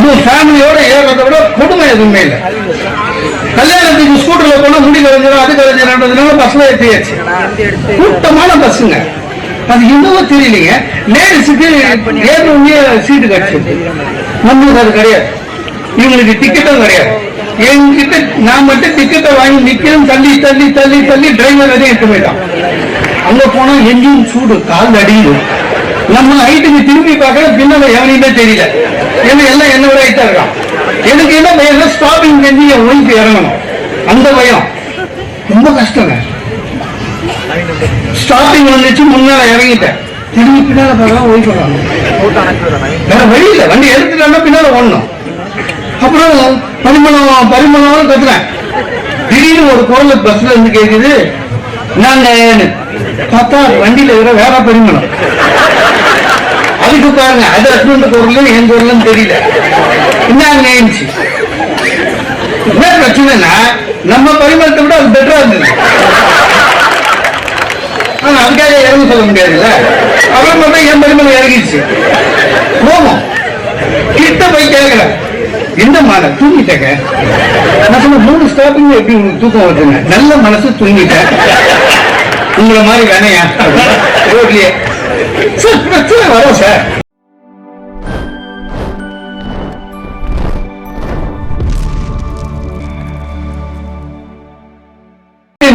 அதுவும் ஃபேமிலியோட ஏறதை விட கொடுமை எதுவுமே இல்லை. கல்யாணத்துக்கு ஸ்கூட்டர்ல போனா முடி கலைஞரும் அது கலைஞர்ன்றதுனால பஸ்ல ஏற்றியாச்சு கூட்டமான பஸ்ஸுங்க அது என்னவோ தெரியலீங்க. லேடிஸுக்கு ஏறணுமே சீட்டு கிடைச்சது நம்மளுக்கு அது கிடையாது. இவங்களுக்கு டிக்கெட்டும் கிடையாது. என்கிட்ட நான் மட்டும் டிக்கெட்டை வாங்கி நிக்கிறேன் தள்ளி தள்ளி தள்ளி தள்ளி டிரைவர் வரையும் எட்டு போயிட்டான். அங்க போனா எங்கேயும் சூடு கால் அடியும் நம்ம ஹைட்டுக்கு திரும்பி பார்க்கற பின்னால எவனையுமே தெரியல. ஏன்னா எல்லாம் என்ன விட ஹைட்டா இருக்கான்? எனக்கு என்ன பயம்? ஸ்டாப்பிங் செஞ்சு என் ஒய்ஃப் இறங்கணும்? அந்த பயம். ரொம்ப கஷ்டங்க. ஸ்டாப்பிங் வந்துச்சு முன்னால இறங்கிட்டேன். திரும்பி பின்னால பார்க்கலாம் ஒய்ஃப் வேற வழி இல்லை. வண்டி எடுத்துட்டா பின்னால ஓடணும். அப்புறம் பரிமளம் பரிமளம் கத்துறேன் திடீர்னு ஒரு குரல் பஸ்ல இருந்து கேக்குது நாங்க பார்த்தா வண்டியில இருக்கிற வேற பரிமளம். அதுக்கு பாருங்க அது ஹஸ்பண்ட் பொருள் என் குரலும் தெரியல. என்ன ஏஞ்சி என்ன பிரச்சனைனா நம்ம பரிமளத்தை விட அது பெட்டரா இருந்தது. ஆனா அதுக்காக இறங்க சொல்ல முடியாதுல்ல? அவன் மட்டும் என் பரிமாணம் இறங்கிடுச்சு. கோபம் கிட்ட போய் கேட்கல எந்த மாலை தூங்கிட்டேங்க. நான் சொன்ன மூணு ஸ்டாப்பிங் எப்படி உங்களுக்கு தூக்கம் வருதுங்க? நல்ல மனசு தூங்கிட்டேன். உங்களை மாதிரி வேணையா? ரோட்லயே. சார் பிரச்சனை வரும் சார்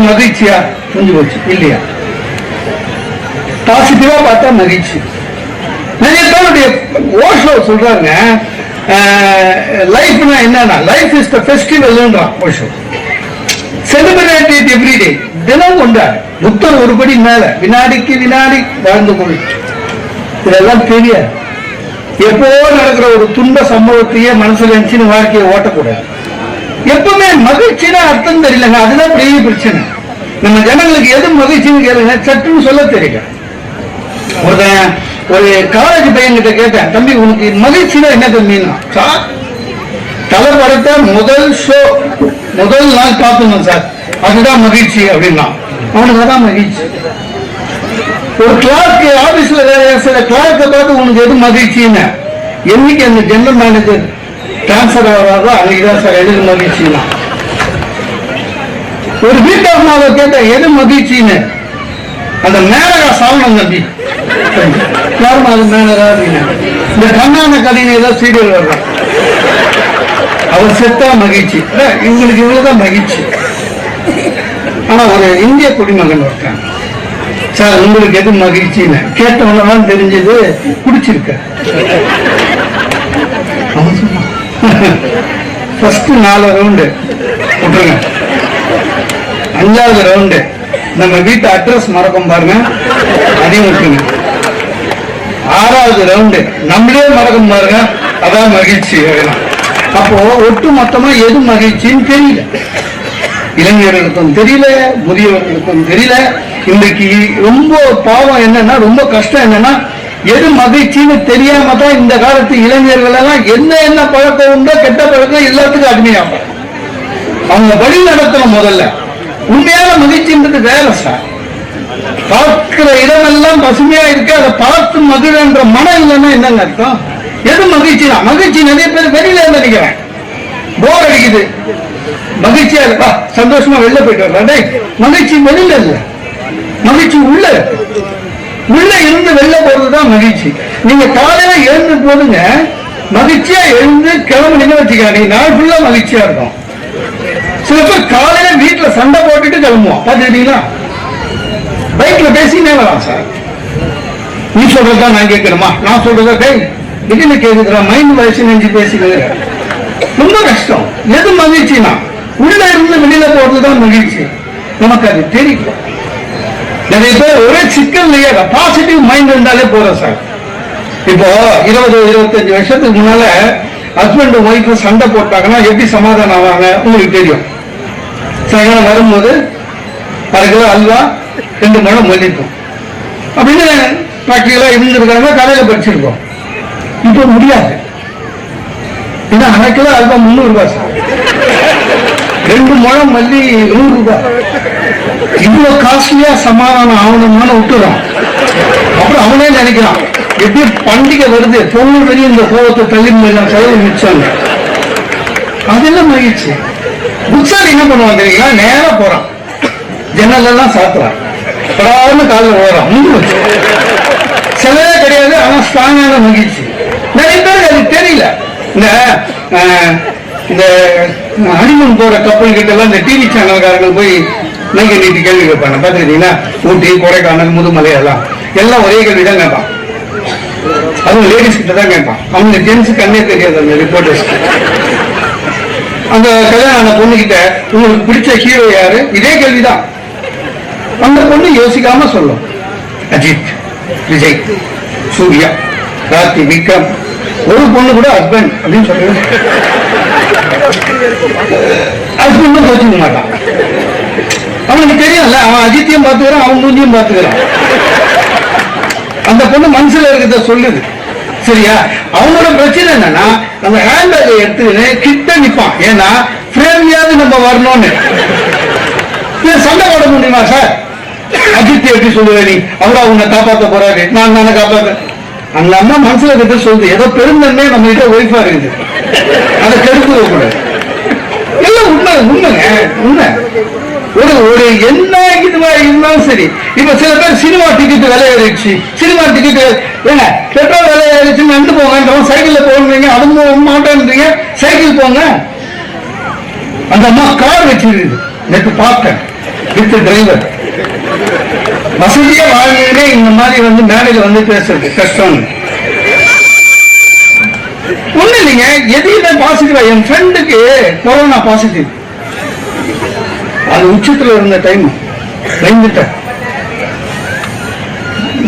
மகிழ்ச்சியா? புரிஞ்சு போச்சு. இல்லையா? பாசிட்டிவா பார்த்தா மகிழ்ச்சி. நிறைய பேருடைய ஓஷோ சொல்றாங்க லைஃப்னா என்னன்னா லைஃப் இஸ் த ஃபெஸ்டிவல்ன்றான் ஓஷோ. செலிபிரேட் இட் எவ்ரிடே தினம் கொண்டாடு. புத்தர் ஒருபடி மேல. வினாடிக்கு வினாடி வாழ்ந்து கொள் இதெல்லாம் தெரியாது. எப்போ நடக்கிற ஒரு துன்ப சம்பவத்தையே மனசுல இருந்துச்சுன்னு வாழ்க்கையை ஓட்டக்கூடாது. எப்பவுமே மகிழ்ச்சினா அர்த்தம் தெரியலங்க அதுதான் பெரிய பிரச்சனை. நம்ம ஜனங்களுக்கு எது மகிழ்ச்சின்னு கேளுங்க. சட்டுன்னு சொல்ல தெரியல. ஒருத்தன் ஒரு காலேஜ் பையன்கிட்ட கேட்டேன் தம்பி உனக்கு மகிழ்ச்சினா என்ன தம்பின்னா? சார் தலை படத்தை முதல் ஷோ முதல் நாள் பார்க்கணும் சார். அதுதான் மகிழ்ச்சி அப்படின்னா. அவனுக்கு அதான் மகிழ்ச்சி. ஒரு கிளார்க் ஆபீஸ்ல வேலை சில கிளார்க்கை பார்த்து உனக்கு எது மகிழ்ச்சின்னு? என்னைக்கு அந்த ஜெனரல் மேனேஜர் டிரான்ஸ்பர் ஆகிறாரோ அன்னைக்குதான் சார் எது மகிழ்ச்சின்னா. ஒரு வீட்டாமாவை கேட்ட எது மகிழ்ச்சின்னு? அந்த மேனகா சாவணம் தம்பி. யாருமா அது மேனகா அப்படின்னு? இந்த கண்ணான கதையில ஏதோ சீரியல் வர்றான் அவர் செத்தா மகிழ்ச்சி. இவங்களுக்கு இவ்வளவுதான் மகிழ்ச்சி. ஆனா ஒரு இந்திய குடிமகன் ஒருத்தன். சார் உங்களுக்கு எது மகிழ்ச்சின்னு? கேட்டவனதான் தெரிஞ்சது குடிச்சிருக்க. ஃபர்ஸ்ட் நாலு ரவுண்டு விட்டுருங்க. அஞ்சாவது ரவுண்டு நம்ம வீட்டு அட்ரஸ் மறக்கும் பாருங்க. அதையும் விட்டுருங்க. ஆறாவது ரவுண்டு நம்மளே மறக்கும் பாருங்க. அதான் மகிழ்ச்சி. அப்போ ஒட்டு மொத்தமா எது மகிழ்ச்சின்னு தெரியல. இளைஞர்களுக்கும் தெரியல முதியவர்களுக்கும் தெரியல இன்றைக்கு ரொம்ப பாவம் என்னன்னா ரொம்ப கஷ்டம் என்னன்னா எது மகிழ்ச்சின்னு தெரியாம தான் இந்த காலத்து இளைஞர்கள் எல்லாம் என்ன என்ன பழக்கம் உண்டோ கெட்ட பழக்கம் எல்லாத்துக்கும் அடிமையாகும் அவங்க வழி நடத்தணும் முதல்ல. உண்மையான மகிழ்ச்சின்றது வேற சார். பார்க்கிற இடமெல்லாம் பசுமையா இருக்கு அதை பார்த்து மகிழன்ற மனம் இல்லைன்னா என்னங்க அர்த்தம்? எது மகிழ்ச்சி தான் மகிழ்ச்சி நிறைய பேர் வெளியில இருந்து நினைக்கிறேன். போர் அடிக்குது. மகிழ்ச்சியா இருக்கா சந்தோஷமா வெளில போயிட்டு வரலாம். மகிழ்ச்சி வெளியில இல்ல. மகிழ்ச்சி உள்ள. உள்ள இருந்து வெளில போறதுதான் மகிழ்ச்சி. நீங்க காலையில எழுந்து போதுங்க. மகிழ்ச்சியா எழுந்து கிளம்புனீங்க வச்சுக்க நீங்க நாள் ஃபுல்லா மகிழ்ச்சியா இருக்கும். சில பேர் காலையில வீட்டுல சண்டை போட்டுட்டு கிளம்புவோம் பாத்துக்கிட்டீங்களா பைக்ல பேசினே வரலாம் சார். நீ சொல்றதா நான் கேட்கணுமா? நான் சொல்றதா கை திடீர்னு கேக்குறா மைண்ட் வயசு நெஞ்சு பேசிக்கிறேன் ரொம்ப கஷ்டம். எது மகிழ்ச்சினா உள்ள இருந்து வெளியில போறதுதான் மகிழ்ச்சி. நமக்கு அது தெரியல நிறைய பேர் ஒரே சிக்கல்லையே பாசிட்டிவ் மைண்ட் இருந்தாலே போதும் சார். இப்போ இருபது இருபத்தஞ்சு வருஷத்துக்கு முன்னால ஹஸ்பண்ட் ஒய்ஃப் சண்டை போட்டாங்கன்னா எப்படி சமாதானம் ஆவாங்க? உங்களுக்கு தெரியும். சாயங்காலம் வரும்போது அரை கிலோ அல்வா ரெண்டு மணம் மல்லிப்போம் அப்படின்னு ப்ராக்டிக்கலா இருந்திருக்காங்க கடையில் படிச்சிருக்கோம் இப்போ முடியாது. ஏன்னா அரை கிலோ அல்வா முந்நூறு ரூபாய் சார். ரெண்டு முழம் மல்லி நூறு ரூபாய். இவ்வளவு காஸ்ட்லியா சமாதானம் ஆகணும்னு விட்டுறான். அப்புறம் அவனே நினைக்கிறான் எப்படி பண்டிகை வருது பொங்கல் வரையும் இந்த கோவத்தை தள்ளி போயிடலாம் செலவு மிச்சாங்க அதெல்லாம் மகிழ்ச்சி? புக்ஸால் என்ன பண்ணுவான் தெரியுங்களா? நேரம் போறான். ஜன்னல் எல்லாம் சாத்துறான். படாம காலில் ஓடுறான். முடிஞ்சு சிலவே செலவே கிடையாது ஆனா ஸ்ட்ராங்கான மகிழ்ச்சி. நிறைய பேருக்கு அது தெரியல. இந்த இந்த ஹனிமூன் போற கப்பல் கிட்ட எல்லாம் இந்த டிவி சேனல்காரங்க போய் மைக்க நீட்டி கேள்வி கேட்பாங்க. பார்த்துக்கிட்டீங்கன்னா ஊட்டி கொடைக்கானல் முதுமலை எல்லாம். எல்லாம் ஒரே கேள்வி தான் கேட்பான். அதுவும் லேடிஸ் கிட்ட தான் கேட்பான். அவங்க ஜென்ஸ் கண்ணே தெரியாது அந்த ரிப்போர்ட்டர்ஸ்க்கு அந்த கல்யாணம் அந்த பொண்ணு கிட்ட உங்களுக்கு பிடிச்ச ஹீரோ யாரு? இதே கேள்விதான். அந்த பொண்ணு யோசிக்காம சொல்லும். அஜித் விஜய் சூர்யா கார்த்தி விக்ரம் ஒரு பொண்ணு கூட ஹஸ்பண்ட் அப்படின்னு சொல்லுவாங்க ஹஸ்பண்டும் கோச்சிக்க மாட்டான். அவனுக்கு தெரியும்ல அவன் அஜித்தையும் பார்த்துக்கிறான் அவன் மூஞ்சியும் பார்த்துக்கிறான். அந்த பொண்ணு மனசுல இருக்கிறத சொல்லுது. சரியா? அவங்களோட பிரச்சனை என்னன்னா நம்ம ஹேண்ட்பேக் எடுத்துக்கிட்டு கிட்ட நிப்பான். ஏன்னா பிரேமியாவது நம்ம வரணும்னு. சண்டை போட முடியுமா சார் அஜித் எப்படி சொல்லுவேன் நீ? அவரா உன்னை காப்பாற்ற போறாரு. நான் நானே காப்பாற்ற அந்த அம்மா மனசுல கிட்ட சொல்லுது ஏதோ பெருந்தன்மை நம்ம கிட்ட ஒய்ஃபா இருக்குது. அதை கெடுத்து கூடாது எல்லாம் உண்மை உண்மைங்க உண்மை. ஒரு ஒரு என்ன இதுவா இருந்தாலும் சரி. இப்ப சில பேர் சினிமா டிக்கெட் விலை ஏறிடுச்சு சினிமா டிக்கெட் ஏங்க பெட்ரோல் விலை ஏறிச்சு நடந்து போங்க சைக்கிள்ல போகணுங்க அது மாட்டேன்றீங்க. சைக்கிள் போங்க. அந்த அம்மா கார் வச்சிருக்குது. நேற்று பார்த்தேன் வித் டிரைவர் வசதியா வாழ்ந்தே இந்த மாதிரி வந்து மேடையில வந்து பேசுறது கஷ்டம். ஒண்ணு இல்லைங்க எதையுமே பாசிட்டிவா என் ஃப்ரெண்டுக்கு கொரோனா பாசிட்டிவ் அது உச்சத்துல இருந்த டைம் பயந்துட்டேன்.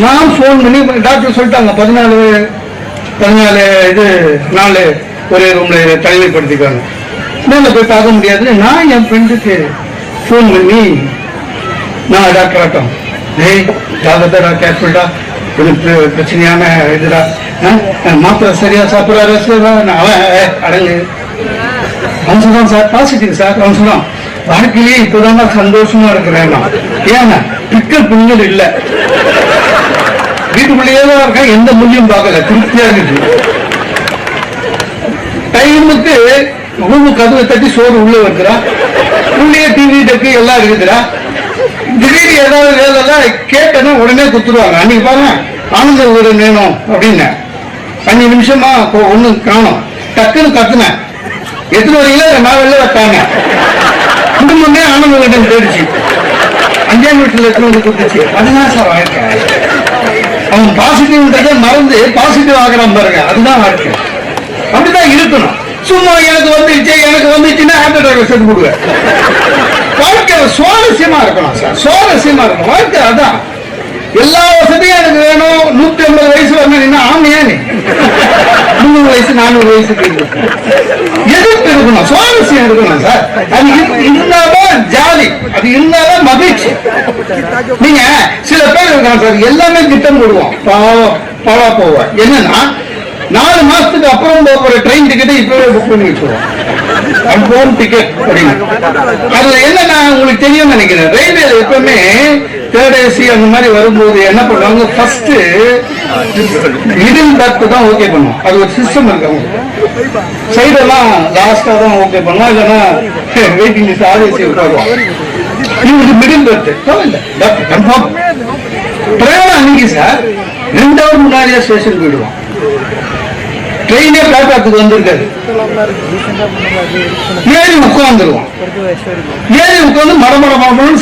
நான் ஃபோன் பண்ணி டாக்டர் சொல்லிட்டாங்க பதினாலு பதினாலு இது நாலு ஒரே ரூம்ல தனிமைப்படுத்திக்காங்க மேல போய் பார்க்க முடியாது நான் என் ஃப்ரெண்டுக்கு ஃபோன் பண்ணி நான் டாக்டர் ஆட்டம் டேய் ஜாகிரதா கேர்ஃபுல்டா இது பிரச்சனையான இதுடா. அஹ், மாத்திரை சரியா சாப்பிட்றாரு? அவன் அடங்கு. அவன் சொல்றான் சார் பாசிட்டிவ் சார். அவன் சொல்றான் வாழ்க்கையிலேயே இப்பதான் நான் சந்தோஷமா இருக்கிறேன் நான். ஏன்னா பிக்கல் புண்ணியல் இல்ல. வீட்டுக்குள்ளேயே தான் இருக்கேன். எந்த முள்ளியும் பார்க்கல. திருப்தியா இருக்கு டைமுக்கு ரூமு கதவை தட்டி சோறு உள்ள வைக்கிறா. உள்ளே டிவி டக்கு எல்லாம் இருக்குதுடா. திடீர்னு ஏதாவது வேலை கேட்டேன்னா உடனே குத்துருவாங்க அன்னைக்கு பாருங்க ஆனந்த ஒரு வேணும் அப்படின்னு. அஞ்சு நிமிஷமா ஒண்ணு காணும். டக்குன்னு கத்துனேன். எத்தனை வரீங்களோ நான் வெளில வைப்பாங்க குடும்பமே ஆனந்த வீட்டம் போயிடுச்சு. அஞ்சாம் வீட்டில் எத்தனை வந்து கொடுத்துச்சு. அதுதான் சார் வாழ்க்கை. அவன் பாசிட்டிவ்ன்றதை மறந்து பாசிட்டிவ் ஆகிறான் பாருங்க. அதுதான் வாழ்க்கை. அப்படிதான் இருக்கணும். சும்மா எனக்கு வந்துருச்சு எனக்கு வந்துச்சுன்னா ஹார்ட் அட்டாக் செஞ்சு கொடுங்க வாழ்க்கை சுவாரஸ்யமா இருக்கணும் சார். சுவாரஸ்யமா இருக்கணும். வாழ்க்கை அதான். எல்லா வசதியும் எனக்கு வேணும். நூத்தி ஐம்பது வயசு வரணும். ஆமையா நீ முந்நூறு வயசு நானூறு வயசுக்கு எதிர்ப்பு இருக்கணும். சுவாரஸ்யம் இருக்கணும் சார். அது இருந்தாதான் ஜாலி. அது இருந்தாதான் மகிழ்ச்சி. நீங்க சில பேர் இருக்காங்க சார். எல்லாமே திட்டம் போடுவோம். பாவம் பாவா போவோம். என்னன்னா நாலு மாசத்துக்கு அப்புறம் போகிற போற ட்ரெயின் டிக்கெட்டை இப்பவே புக் பண்ணி வச்சுருவோம். கன்ஃபார்ம் டிக்கெட் அப்படின்னு. அதுல என்னன்னா உங்களுக்கு தெரியும் நினைக்கிறேன். ரயில்வேல எப்பவுமே தேர்ட் ஏசி அந்த மாதிரி வரும்போது என்ன பண்ணுவாங்க? ஃபர்ஸ்ட் மிடில் பர்த் தான் ஓகே பண்ணுவோம் அது ஒரு சிஸ்டம் இருக்கு அவங்க சைடெல்லாம் லாஸ்டா தான் ஓகே பண்ணுவோம் இல்லைன்னா வெயிட்டிங் லிஸ்ட் ஆர்ஏசி உட்காருவோம் இவங்களுக்கு மிடில் பர்த் கன்ஃபார்ம் பிரயாணம் அன்னைக்கு சார் ரெண்டு ஹவர் முன்னாடியே ஸ்டேஷன் போயிடுவோம் ட்ரெயினே பிளாட்பாரத்துக்கு வந்திருக்காரு. ஏறி உட்காந்துருவான் ஏறி உட்காந்து மட மட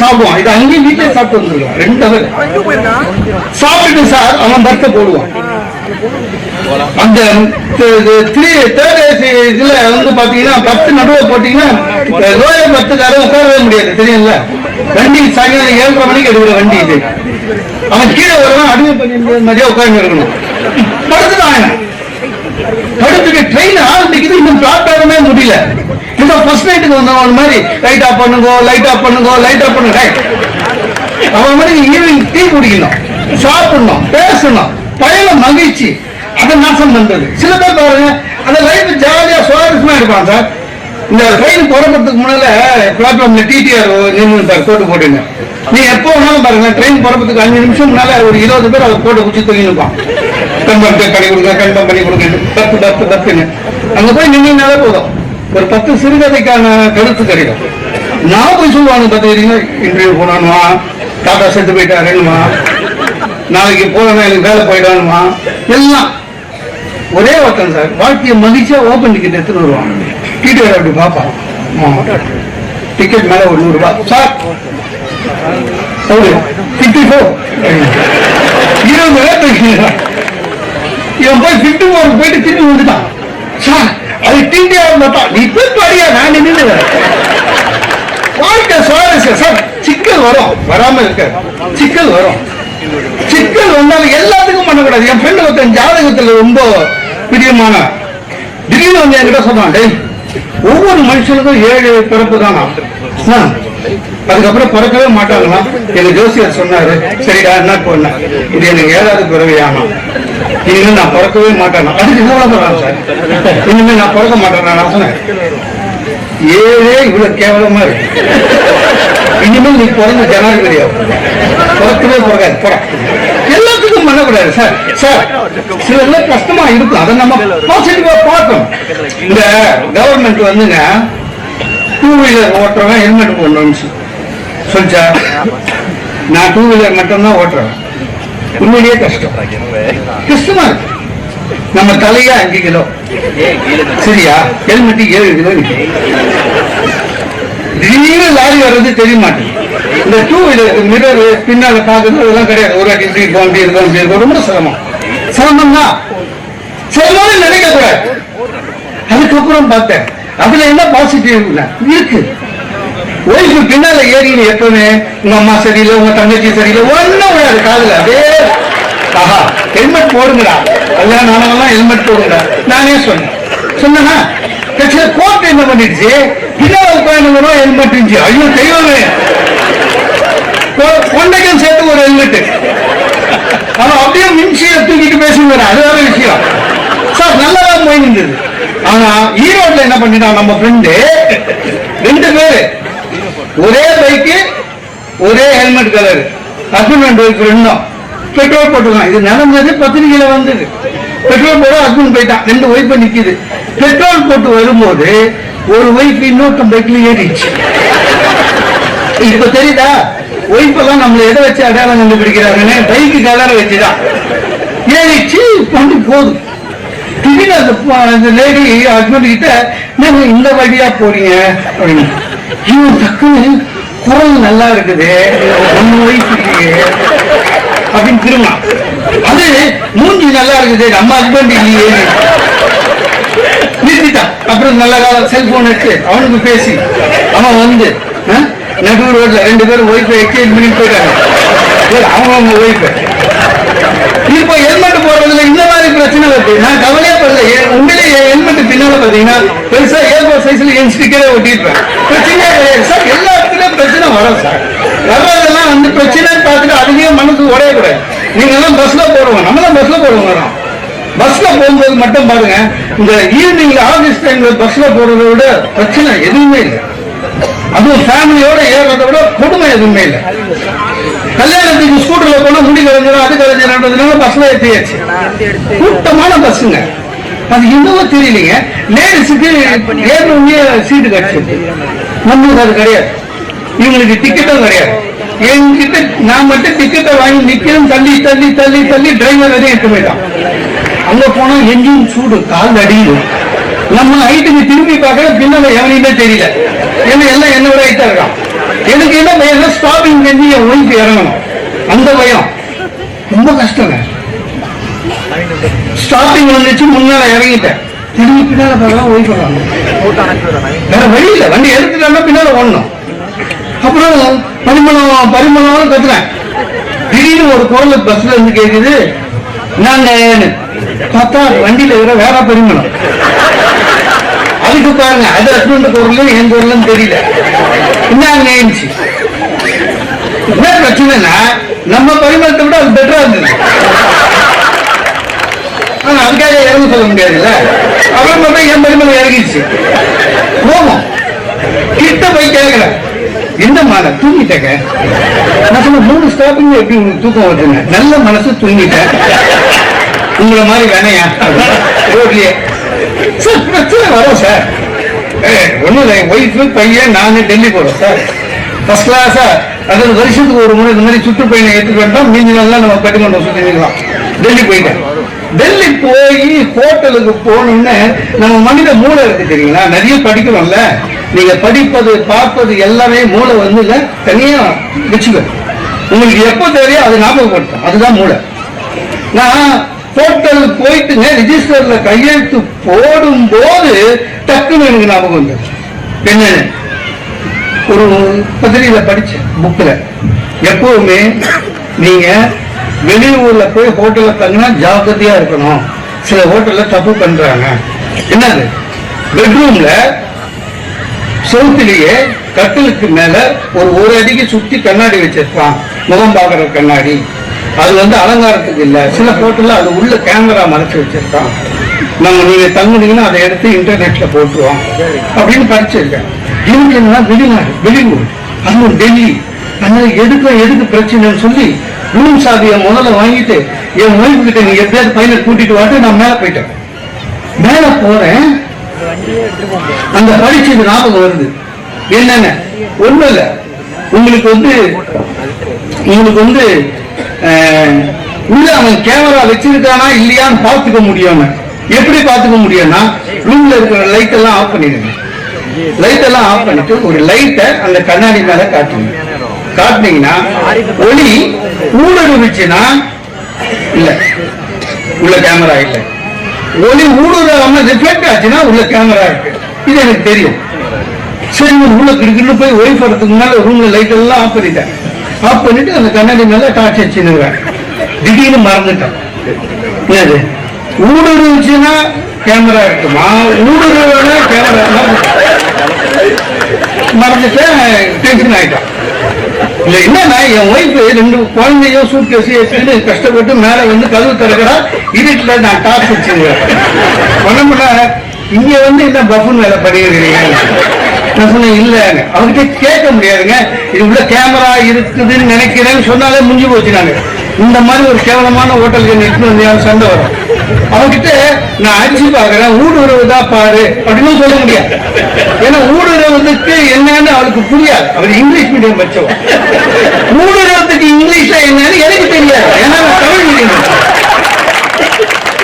சாப்பிடுவான். இது அங்கேயும் வீட்டிலே சாப்பிட்டு வந்துருவான். ரெண்டு அவர் சாப்பிட்டுட்டு சார் அவன் பர்த்தை போடுவான். அந்த த்ரீ தேர்ட் ஏசி இதுல வந்து பாத்தீங்கன்னா பத்து நடுவே போட்டீங்கன்னா லோயர் பத்துக்காரன் உட்காரவே முடியாது. தெரியும்ல? வண்டி சாயங்காலம் ஏழரை மணிக்கு எடுக்கிற வண்டி இது. அவன் கீழே வருவான் அடிமை பண்ணி மாதிரியே உட்கார்ந்து இருக்கணும். படுத்துதான் படுத்துட்டு ட்ரெயின் ஆரம்பிக்குது இன்னும் பிளாட்ஃபார்மே முடியல. இந்த ஃபர்ஸ்ட் நைட்டுக்கு வந்தவன் மாதிரி லைட் ஆஃப் பண்ணுங்க லைட் ஆஃப் பண்ணுங்க லைட் ஆஃப் பண்ணுங்க. அவன் மாதிரி ஈவினிங் டீ குடிக்கணும் சாப்பிடணும் பேசணும். பயண மகிழ்ச்சி. அதை நாசம் பண்றது சில பேர் பாருங்க அந்த லைஃப் ஜாலியா சுவாரஸ்யமா இருப்பான் சார் இந்த ட்ரெயின் புறப்படுறதுக்கு முன்னால பிளாட்ஃபார்ம்ல டிடிஆர் நின்று கோட்டு போட்டுங்க நீ எப்போ வேணாலும் பாருங்க ட்ரெயின் புறப்படுறதுக்கு அஞ்சு நிமிஷம் முன்னால ஒரு இருபது பேர் அதை கோட்டை குச்சி தூக்கி நிற்பான் பண்ணி கொடுங்க கன்ஃபார்ம் பண்ணி கொடுங்க. தப்பு தப்பு தப்புன்னு அங்க போய் நின்னீங்கனாலே போதும். ஒரு பத்து சிறுகதைக்கான கருத்து கிடைக்கும் நான் போய் சொல்லுவாங்க பார்த்தீங்கன்னா இன்டர்வியூ போனானுமா? டாடா செத்து போயிட்டாருன்னுவா நாளைக்கு போனா எனக்கு வேலை போயிடானுமா எல்லாம். ஒரே ஒருத்தன் சார் வாழ்க்கையை மதிச்சா ஓப்பன் டிக்கெட் வருவாங்க வருவான். டிக்கெட் அப்படி பார்ப்பான். டிக்கெட் மேல ஒரு நூறுபா சார். ஃபிஃப்டி ஃபோர் இருபது பேர் தூக்கிடுறான். இவன் போய் ஃபிஃப்டி ஃபோர் போயிட்டு திரும்பி வந்துட்டான் சார் அது டிடிஆர் இருந்தா நீ போய் பாடியா நான் நின்று வாழ்க்கை சுவாரஸ்யம். சார் சிக்கல் வரும். வராம இருக்க. சிக்கல் வரும். சிக்கல் வந்தாலும் எல்லாத்துக்கும் பண்ணக்கூடாது. என் ஃப்ரெண்டு ஒருத்தன் ஜாதகத்துல ரொம்ப பிரியமான திடீர்னு வந்து என்கிட்ட சொன்னான் டேய் ஒவ்வொரு மனுஷனுக்கும் ஏழு பிறப்பு தானா? அதுக்கப்புறம் பிறக்கவே மாட்டாங்களா எங்க ஜோசியர் சொன்னாரு சரிடா என்ன பண்ண? இது எனக்கு ஏழாவது பிறவியானா இனிமே நான் பிறக்கவே மாட்டேன். அதுக்கு எவ்வளவு சார்? இனிமே நான் பிறக்க மாட்டேன் நான் சொன்னேன். ஏழே இவ்வளவு கேவலமா இருக்கு. இனிமேல் நீ பிறந்த ஜனாதிபதியா? பிறக்கவே பிறக்காது. பிற எல்லாத்துக்கும் பண்ணக்கூடாது சார். சார் சில எல்லாம் கஷ்டமா இருக்கும். அதை நம்ம பாசிட்டிவா பார்க்கணும். இந்த கவர்மெண்ட் வந்துங்க டூ வீலர் ஓட்டுறவன் ஹெல்மெட் போடணும்னு சொல்லிச்சா? நான் டூ வீலர் மட்டும்தான் ஓட்டுறேன். உண்மையிலேயே கஷ்டம். கஷ்டமா. இருக்கு. நம்ம தலையா அஞ்சு கிலோ சரியா? ஹெல்மெட் ஏழு கிலோ திடீர்னு லாரி வர்றது தெரிய மாட்டேங்குது. இந்த டூ வீலர் மிரர் பின்னால பாக்குறது அதெல்லாம் கிடையாது. ஒரு அடி இப்படி போக இருக்கும் இப்படி இருக்கும் ரொம்ப சிரமம். சிரமம் தான் நினைக்க கூடாது அதுக்கப்புறம் பார்த்தேன். அதுல என்ன பாசிட்டிவ் இருக்கு. ஒய்ஃபு பின்னால ஏறினு எப்பவுமே உங்க அம்மா சரியில்லை உங்க தங்கச்சி சரியில்லை ஒண்ணும் விடாது காதுல. அப்படியே ஆஹா ஹெல்மெட் போடுங்கடா. கல்யாணம் ஆனவெல்லாம் ஹெல்மெட் போடுங்கடா. நானே சொன்னேன். சொன்னா கட்சியில கோர்ட் என்ன பண்ணிடுச்சு? பின்னால உட்காந்துக்கணும் ஹெல்மெட் இருந்துச்சு. ஐயோ தெய்வமே. கொ- கொண்டைக்கும் சேர்த்து ஒரு ஹெல்மெட் அவன் அப்படியே மின்சியை தூக்கிட்டு பேசுங்க அது வேற விஷயம். சார் நல்லதா போய் நின்றது ஆனா ஈரோட்ல என்ன பண்ணிட்டான் நம்ம ஃப்ரெண்டு ரெண்டு பேரு. ஒரே பைக்கு ஒரே helmet colour husband and wife ரெண்டும். பெட்ரோல் போட்டுக்கலாம். இது நடந்தது பத்திரிகையில வந்தது. பெட்ரோல் போட ஹஸ்பண்ட் போயிட்டான். ரெண்டு ஒய்ஃப் நிக்குது. பெட்ரோல் போட்டு வரும்போது ஒரு ஒய்ஃப் இன்னொருத்தன் பைக்ல ஏறிடுச்சு. இப்ப தெரியுதா? ஒய்ஃப் எல்லாம் நம்மள எதை வச்சு அடையாளம் கண்டுபிடிக்கிறாங்கன்னு? பைக்கு கலர் வச்சுதான். ஏறிச்சு கொண்டு போதும். திடீர்னு அந்த அந்த லேடி ஹஸ்பண்ட் கிட்ட நீங்க இந்த வழியா போறீங்க? அப்படின்னு. இவன் டக்குன்னு குரல் நல்லா இருக்குது. ஒன்னு ஒய்ஃப் அப்படின்னு திரும்ப அது மூஞ்சி நல்லா இருக்குது. நம்ம ஹஸ்பண்ட் இல்லையே. நிறுத்திட்டான் அப்புறம் நல்ல காலம் செல்போன் எடுத்து அவனுக்கு பேசி. அவன் வந்து ஆ, நடு ரோட்ல ரெண்டு பேரும் ஒய்ஃபை எக்ஸ்சேஞ்ச் பண்ணிட்டு போயிட்டாங்க. சரி, அவங்க அவங்க ஒய்ஃபை இப்போ ஹெல்மெட் போடுறதுல இன்னும் பிரச்சனை வருது நான் கவலையே படல ஏ- என் ஹெல்மெட் பின்னால பாத்தீங்கன்னா பெருசா ஏர்போர்ட் சைஸ்ல என் ஸ்டிக்கரே ஒட்டிருப்பேன் பிரச்சனையே கிடையாது. சார் எல்லா இடத்துலயும் பிரச்சனை வரும் சார். வர்றதெல்லாம் வந்து பிரச்சனைன்னு பார்த்துட்டு அதுலயே மனசு உடைய கூடாது. நீங்க எல்லாம் பஸ்ல போடுவோம் நம்ம தான் பஸ்ல போடுவோம் வரோம் பஸ்ல போகும்போது மட்டும் பாருங்க இந்த ஈவினிங்ல ஆஃபீஸ் டைம்ல பஸ்ல போடுறத விட பிரச்சனை எதுவுமே இல்லை. அதுவும் ஃபேமிலியோட ஏறத விட கொடுமை எதுவுமே இல்லை. கல்யாணத்துக்கு ஸ்கூட்டர்ல போனா முடி கலைஞரும் அது கலைஞர்ன்றதுனால பஸ்ல ஏற்றியாச்சு கூட்டமான பஸ்ஸுங்க அது என்னவோ தெரியலீங்க. லேடிஸுக்கு ஏறணுமே சீட்டு கிடைச்சிருக்கு. நம்மளுக்கு அது கிடையாது. இவங்களுக்கு டிக்கெட்டும் கிடையாது. என்கிட்ட நான் மட்டும் டிக்கெட்டை வாங்கி நிக்கிறேன் தள்ளி தள்ளி தள்ளி தள்ளி டிரைவர் வரையும் எட்டு போயிட்டான். அங்க போனா எங்கேயும் சூடு கால் அடியுது நம்ம ஹைட்டுக்கு திரும்பி பார்க்கற பின்னால எவனையுமே தெரியல. ஏன்னா எல்லாம் என்ன விட ஹைட்டா இருக்கான். எனக்கு என்ன பயம்? ஸ்டாப்பிங் பண்ணி என் ஒய்ஃப் இறங்கணும். அந்த பயம். ரொம்ப கஷ்டங்க ஸ்டாப்பிங் வந்துச்சு முன்னால இறங்கிட்டேன். திரும்பி பின்னால பார்க்கலாம் ஒய்ஃப் வேற வழி இல்லை. வண்டி எடுத்துட்டா பின்னால ஓடணும். அப்புறம் பரிமளம் பரிமளம் கத்துறேன். திடீர்னு ஒரு குரல் பஸ்ல இருந்து கேக்குது. நாங்க பார்த்தா வண்டியில இருக்கிற வேற பரிமளம். அதுக்கு பாருங்க அது ஹஸ்பண்ட் குரலும் என் குரலும் தெரியல. என்ன ஏஞ்சி என்ன பிரச்சனைனா நம்ம பரிமளத்தை விட அது பெட்டரா இருந்தது. ஆனா அதுக்காக இறங்க சொல்ல முடியாதுல்ல? அப்புறம் பார்த்தா என் பரிமாணம் இறங்கிடுச்சு. போகும் கேட்கல. எந்த நான் தூங்கிட்டேங்க. நான் சொன்ன மூணு ஸ்டாப்பிங் எப்படி உங்களுக்கு தூக்கம் வருதுங்க? நல்ல மனசு தூங்கிட்டேன். உங்களை மாதிரி வேணையா? ரோட்லயே. சார் பிரச்சனை வரும் சார். ஒன்றும் இல்லை ஒய்ஃபு பையன் நானு டெல்லி போகிறோம் சார். ஃபர்ஸ்ட் கிளாஸா அதாவது வருஷத்துக்கு ஒரு முறை இந்த மாதிரி சுற்றுப்பயணம் ஏற்றுக்க வேண்டாம் மீதி நாள்லாம் நம்ம கட்டுமன்றம் சுற்றிக்கலாம் டெல்லி போயிட்டேன். டெல்லி போய் ஹோட்டலுக்கு போகணும்னு நம்ம மனித மூளை இருக்கு தெரியுங்களா? நிறைய படிக்கிறோம்ல. நீங்க படிப்பது பார்ப்பது எல்லாமே மூளை வந்து இல்ல தனியா வச்சுக்க உங்களுக்கு எப்போ தேவையோ அது ஞாபகப்படுத்தும் அதுதான் மூளை. நான் போர்ட்டல் போயிட்டுங்க ரிஜிஸ்டர்ல கையெழுத்து போடும் போது டக்குன்னு எனக்கு ஞாபகம் வந்து என்னன்னு ஒரு பத்திரிகையில படிச்சேன் புக்ல எப்பவுமே நீங்க வெளியூர்ல போய் ஹோட்டல்ல தங்கினா ஜாக்கிரதையா இருக்கணும். சில ஹோட்டல்ல தப்பு பண்றாங்க. என்னது? பெட்ரூம்ல செவுத்திலேயே கட்டிலுக்கு மேல ஒரு ஒரு அடிக்கு சுத்தி கண்ணாடி வச்சிருப்பான். முகம் பாக்குற கண்ணாடி. அது வந்து அலங்காரத்துக்கு இல்லை. சில ஹோட்டல்ல அது உள்ள கேமரா மறைச்சு வச்சிருக்கான். நம்ம நீங்க தங்குனீங்கன்னா அதை எடுத்து இன்டர்நெட்ல போட்டுருவோம் அப்படின்னு படிச்சிருக்கேன் இவங்க என்ன வெளிநாடு வெளியூர் அதுவும் டெல்லி. அதனால எதுக்கு எதுக்கு பிரச்சனைன்னு சொல்லி ரூம் சாவியை முதல்ல வாங்கிட்டு என் ஒய்ஃபு கிட்ட நீ எப்படியாவது பையனை கூட்டிட்டு வாட்டு நான் மேலே போயிட்டேன். மேலே போறேன். அந்த படிச்சது ஞாபகம் வருது. என்னென்ன? ஒண்ணும் இல்லை. உங்களுக்கு வந்து உங்களுக்கு வந்து உள்ள அவன் கேமரா வச்சிருக்கானா இல்லையான்னு பார்த்துக்க முடியும். எப்படி பார்த்துக்க முடியும்னா ரூம்ல இருக்கிற லைட் எல்லாம் ஆஃப் பண்ணிடுங்க. லைட் எல்லாம் ஆஃப் பண்ணிட்டு ஒரு லைட்டை அந்த கண்ணாடி மேல காட்டுங்க. காட்டுனீங்கன்னா ஒளி ஊடுருவிச்சுன்னா இல்ல உள்ள கேமரா இல்ல. ஒளி ஊடுருவாம ரிஃப்ளெக்ட் ஆச்சுன்னா உள்ள கேமரா இருக்கு. இது எனக்கு தெரியும். சரி ஒரு உள்ள கிடுக்கிட்டு போய் ஒய்ஃப் வரதுக்கு முன்னால ரூம்ல லைட் எல்லாம் ஆஃப் பண்ணிட்டேன். ஆஃப் பண்ணிட்டு அந்த கண்ணாடி மேல டார்ச் வச்சுருவேன் திடீர்னு மறந்துட்டேன். என்னது? ஊடுருவிச்சுன்னா கேமரா இருக்குமா? ஊடுருவனா கேமரா மறந்துட்டேன். டென்ஷன் ஆயிட்டான். இல்ல என்னன்னா என் ஒய்ஃப் ரெண்டு குழந்தையும் சூட் கேஸ் வச்சுட்டு கஷ்டப்பட்டு மேல வந்து கதவு திறக்கிறா. இருட்டுல நான் டாப் வச்சிருக்கேன் பண்ணமுடில இங்க வந்து என்ன பஃபன் வேலை பண்ணிருக்கிறீங்க நான் சொன்னேன் இல்ல. அவர்கிட்ட கேட்க முடியாதுங்க. இது உள்ள கேமரா இருக்குதுன்னு நினைக்கிறேன்னு சொன்னாலே முடிஞ்சு போச்சு நாங்க இந்த மாதிரி ஒரு கேவலமான ஹோட்டலுக்கு நிட்டு வந்து சண்டை வரும். அவர்கிட்ட நான் அடிச்சு பாக்குறேன் தான் பாரு. அப்படின்னு சொல்ல முடியாது. ஏன்னா ஊடுருவதுக்கு என்னன்னு அவளுக்கு புரியாது. அவர் இங்கிலீஷ் மீடியம் படிச்சவன் ஊடுருவத்துக்கு இங்கிலீஷ்ல என்னன்னு எனக்கு தெரியாது. ஏன்னா நான் தமிழ் மீடியம்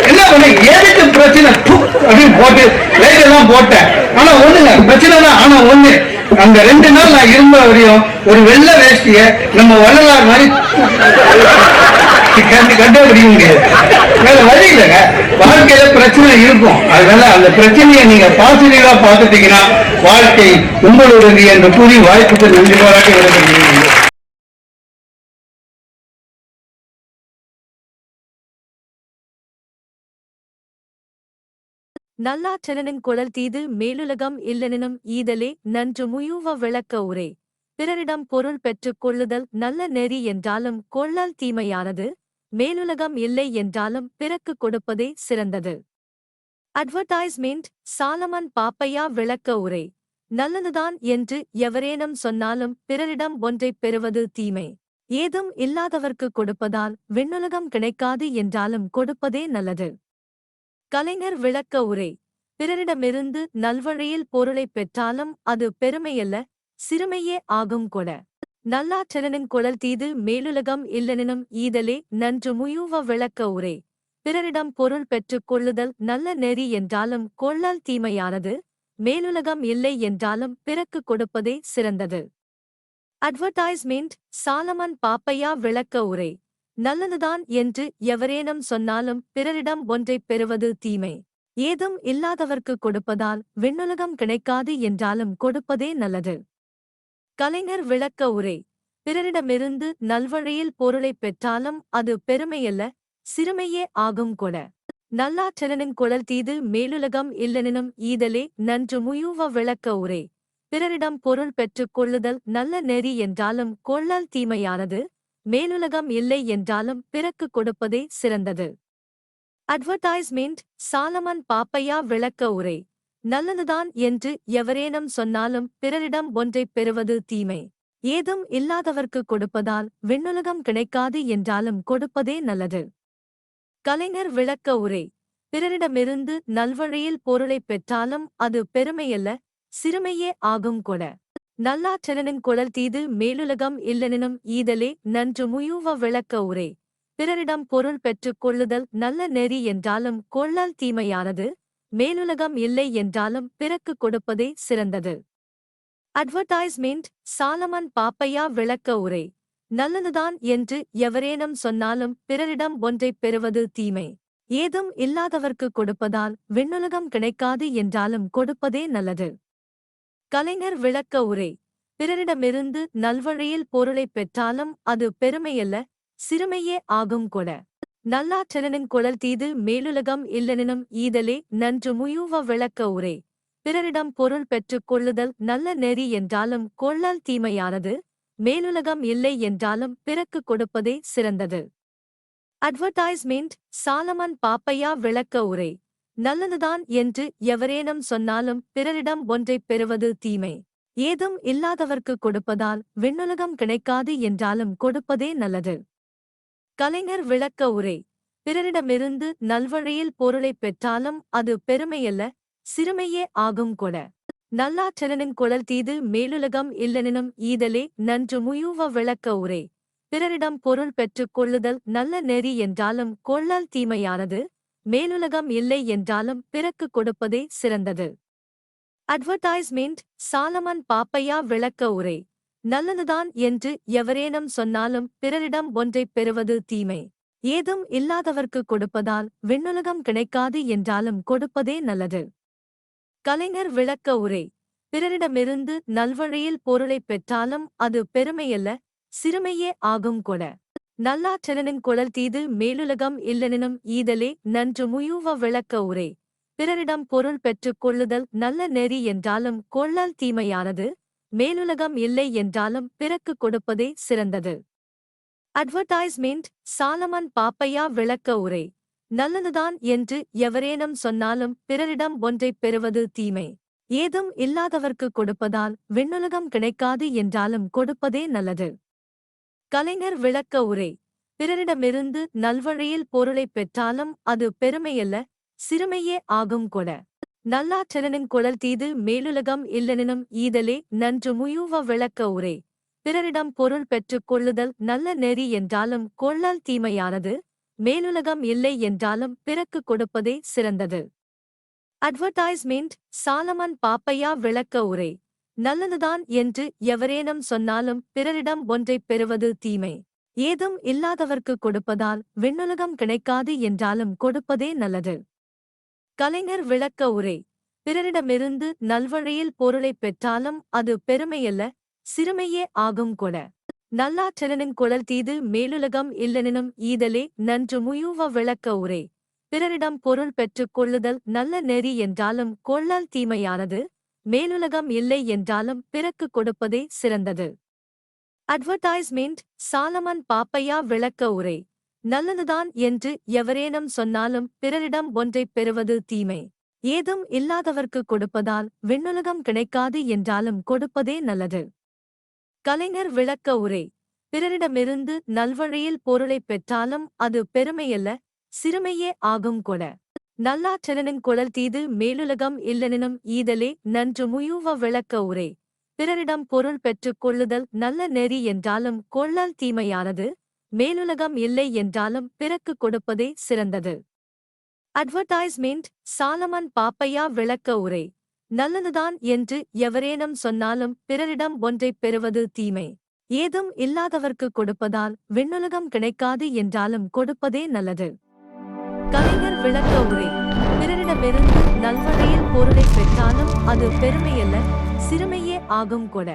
என்ன பண்ண எதுக்கு பிரச்சனை? அப்படின்னு போட்டு லைட் எல்லாம் போட்டேன். ஆனா ஒண்ணுங்க. பிரச்சனை தான் ஆனா ஒண்ணு. அந்த ரெண்டு நாள் நான் இருந்த வரையும் ஒரு வெள்ள வேஷ்டிய நம்ம வள்ளலார் மாதிரி கண்டு கண்டுபிடிக்க முடியாது வேற வழி இல்லைங்க. வாழ்க்கையில பிரச்சனை இருக்கும். அதனால அந்த பிரச்சனையை நீங்க பாசிட்டிவா பார்த்துட்டீங்கன்னா வாழ்க்கை உங்களுடைய என்று கூறி வாய்ப்புக்கு நன்றி பாராட்டி நல்லாற்றலனின் குழல் தீது மேலுலகம் இல்லெனினும் ஈதலே நன்று முயூவ விளக்க உரை. பிறரிடம் பொருள் பெற்றுக் கொள்ளுதல் நல்ல நெறி என்றாலும் கொள்ளல் தீமையானது மேலுலகம் இல்லை என்றாலும் பிறக்கு கொடுப்பதே சிறந்தது. அட்வர்டைஸ்மெண்ட் சாலமன் பாப்பையா விளக்க உரை. நல்லதுதான் என்று எவரேனும் சொன்னாலும் பிறரிடம் ஒன்றைப் பெறுவது தீமை. ஏதும் இல்லாதவர்க்கு கொடுப்பதால் விண்ணுலகம் கிடைக்காது என்றாலும் கொடுப்பதே நல்லது. கலைஞர் விளக்க உரை. பிறரிடமிருந்து நல்வழியில் பொருளைப் பெற்றாலும் அது பெருமையல்ல சிறுமையே ஆகும் கொட. நல்லாற்றலனின் குழல் தீது மேலுலகம் இல்லெனினும் ஈதலே நன்று முயூவ விளக்க உரை. பிறரிடம் பொருள் பெற்றுக் கொள்ளுதல் நல்ல நெறி என்றாலும் கொள்ளல் தீமையானது மேலுலகம் இல்லை என்றாலும் பிறக்கு கொடுப்பதே சிறந்தது. அட்வர்டைஸ்மெண்ட் சாலமன் பாப்பையா விளக்க உரை. நல்லதுதான் என்று எவரேனும் சொன்னாலும் பிறரிடம் ஒன்றைப் பெறுவது தீமை. ஏதும் இல்லாதவர்க்கு கொடுப்பதால் விண்ணுலகம் கிடைக்காது என்றாலும் கொடுப்பதே நல்லது. கலைஞர் விளக்க உரை. பிறரிடமிருந்து நல்வழியில் பொருளைப் பெற்றாலும் அது பெருமையல்ல சிறுமையே ஆகும் கூட. நல்லாற்றலனின் குழல் தீது மேலுலகம் இல்லெனினும் ஈதலே நன்று முயுவ விளக்க உரை. பிறரிடம் பொருள் பெற்றுக் கொள்ளுதல் நல்ல நெறி என்றாலும் கொள்ளல் தீமையானது? மேலுலகம் இல்லை என்றாலும் பிறக்கு கொடுப்பதே சிறந்தது. அட்வர்டைஸ்மெண்ட் சாலமன் பாப்பையா விளக்க உரை. நல்லதுதான் என்று எவரேனும் சொன்னாலும் பிறரிடம் ஒன்றைப் பெறுவது தீமை. ஏதும் இல்லாதவர்க்கு கொடுப்பதால் விண்ணுலகம் கிடைக்காது என்றாலும் கொடுப்பதே நல்லது. கலைஞர் விளக்க உரை. பிறரிடமிருந்து நல்வழியில் பொருளைப் பெற்றாலும் அது பெருமையல்ல சிறுமையே ஆகும் கூட. நல்லாற்றலனின் குழல் தீது மேலுலகம் இல்லெனினும் ஈதலே நன்று முயூவ விளக்க உரை. பிறரிடம் பொருள் பெற்றுக் கொள்ளுதல் நல்ல நெறி என்றாலும் கொள்ளல் தீமையானது மேலுலகம் இல்லை என்றாலும் பிறக்கு கொடுப்பதே சிறந்தது. அட்வர்டைஸ்மெண்ட் சாலமன் பாப்பையா விளக்க உரை. நல்லதுதான் என்று எவரேனும் சொன்னாலும் பிறரிடம் ஒன்றைப் பெறுவது தீமை. ஏதும் இல்லாதவர்க்கு கொடுப்பதால் விண்ணுலகம் கிடைக்காது என்றாலும் கொடுப்பதே நல்லது. கலைஞர் விளக்க உரை. பிறரிடமிருந்து நல்வழியில் பொருளைப் பெற்றாலும் அது பெருமையல்ல சிறுமையே ஆகும் கொட. நல்லாற்றலனின் குழல் தீது மேலுலகம் இல்லெனினும் ஈதலே நன்று முயூவ விளக்க உரை. பிறரிடம் பொருள் பெற்றுக் கொள்ளுதல் நல்ல நெறி என்றாலும் கொள்ளல் தீமையானது மேலுலகம் இல்லை என்றாலும் பிறக்கு கொடுப்பதே சிறந்தது. அட்வர்டைஸ்மெண்ட் சாலமன் பாப்பையா விளக்க உரை. நல்லதுதான் என்று எவரேனும் சொன்னாலும் பிறரிடம் ஒன்றைப் பெறுவது தீமை. ஏதும் இல்லாதவர்க்கு கொடுப்பதால் விண்ணுலகம் கிடைக்காது என்றாலும் கொடுப்பதே நல்லது. கலைஞர் விளக்க உரை. பிறரிடமிருந்து நல்வழியில் பொருளைப் பெற்றாலும் அது பெருமையல்ல சிறுமையே ஆகும் கூட. நல்லாற்றலனின் குழல் தீது மேலுலகம் இல்லெனினும் ஈதலே நன்று முயூவ விளக்க உரை. பிறரிடம் பொருள் பெற்றுக் கொள்ளுதல் நல்ல நெறி என்றாலும் கொள்ளல் தீமையானது? மேலுலகம் இல்லை என்றாலும் பிறக்கு கொடுப்பதே சிறந்தது. அட்வர்டைஸ்மெண்ட் சாலமன் பாப்பையா விளக்க உரை. நல்லதுதான் என்று எவரேனும் சொன்னாலும் பிறரிடம் ஒன்றைப் பெறுவது தீமை. ஏதும் இல்லாதவர்க்கு கொடுப்பதால் விண்ணுலகம் கிடைக்காது என்றாலும் கொடுப்பதே நல்லது. கலைஞர் விளக்க உரை. பிறரிடமிருந்து நல்வழியில் பொருளைப் பெற்றாலும் அது பெருமையல்ல சிறுமையே ஆகும் கூட. நல்லாற்றலனின் குழல் தீது மேலுலகம் இல்லெனினும் ஈதலே நன்று முயூவ விளக்க உரை. பிறரிடம் பொருள் பெற்றுக் கொள்ளுதல் நல்ல நெறி என்றாலும் கொள்ளல் தீமையானது மேலுலகம் இல்லை என்றாலும் பிறக்கு கொடுப்பதே சிறந்தது. அட்வர்டைஸ்மெண்ட் சாலமன் பாப்பையா விளக்க உரை. நல்லதுதான் என்று எவரேனும் சொன்னாலும் பிறரிடம் ஒன்றைப் பெறுவது தீமை. ஏதும் இல்லாதவர்க்கு கொடுப்பதால் விண்ணுலகம் கிடைக்காது என்றாலும் கொடுப்பதே நல்லது. கலைஞர் விளக்க உரை. பிறரிடமிருந்து நல்வழியில் பொருளைப் பெற்றாலும் அது பெருமையல்ல சிறுமையே ஆகும் கொட. நல்லாற்றலனின் குழல் தீது மேலுலகம் இல்லெனினும் ஈதலே நன்று முயூவ விளக்க உரை. பிறரிடம் பொருள் பெற்றுக் கொள்ளுதல் நல்ல நெறி என்றாலும் கொள்ளல் தீமையானது மேலுலகம் இல்லை என்றாலும் பிறக்கு கொடுப்பதே சிறந்தது. அட்வர்டைஸ்மெண்ட் சாலமன் பாப்பையா விளக்க உரை. நல்லதுதான் என்று எவரேனும் சொன்னாலும் பிறரிடம் ஒன்றைப் பெறுவது தீமை. ஏதும் இல்லாதவர்க்கு கொடுப்பதால் விண்ணுலகம் கிடைக்காது என்றாலும் கொடுப்பதே நல்லது. கலைஞர் விளக்க உரை. பிறரிடமிருந்து நல்வழியில் பொருளைப் பெற்றாலும் அது பெருமையல்ல சிறுமையே ஆகும் கூட. நல்லாற்றலனின் குழல் தீது மேலுலகம் இல்லெனினும் ஈதலே நன்று முயூவ விளக்க உரை. பிறரிடம் பொருள் பெற்றுக் கொள்ளுதல் நல்ல நெறி என்றாலும் கொள்ளல் தீமையானது? மேலுலகம் இல்லை என்றாலும் பிறக்கு கொடுப்பதே சிறந்தது. அட்வர்டைஸ்மெண்ட் சாலமன் பாப்பையா விளக்க உரை. நல்லதுதான் என்று எவரேனும் சொன்னாலும் பிறரிடம் ஒன்றைப் பெறுவது தீமை. ஏதும் இல்லாதவர்க்கு கொடுப்பதால் விண்ணுலகம் கிடைக்காது என்றாலும் கொடுப்பதே நல்லது. கலைஞர் விளக்க உரை. பிறரிடமிருந்து நல்வழியில் பொருளைப் பெற்றாலும் அது பெருமையல்ல சிறுமையே ஆகும் கூட. நல்லாற்றலனின் குழல் தீது மேலுலகம் இல்லெனினும் ஈதலே நன்று முயூவ விளக்க உரை. பிறரிடம் பொருள் பெற்றுக் கொள்ளுதல் நல்ல நெறி என்றாலும் கொள்ளல் தீமையானது மேலுலகம் இல்லை என்றாலும் பிறக்கு கொடுப்பதே சிறந்தது. அட்வர்டைஸ்மெண்ட் சாலமன் பாப்பையா விளக்க உரை. நல்லதுதான் என்று எவரேனும் சொன்னாலும் பிறரிடம் ஒன்றைப் பெறுவது தீமை. ஏதும் இல்லாதவர்க்கு கொடுப்பதால் விண்ணுலகம் கிடைக்காது என்றாலும் கொடுப்பதே நல்லது. கலைஞர் விளக்க உரை பிறரிடமிருந்து நல்வகையில் பொருளை பெற்றாலும் அது பெருமையல்ல சிறுமையே ஆகும் கொட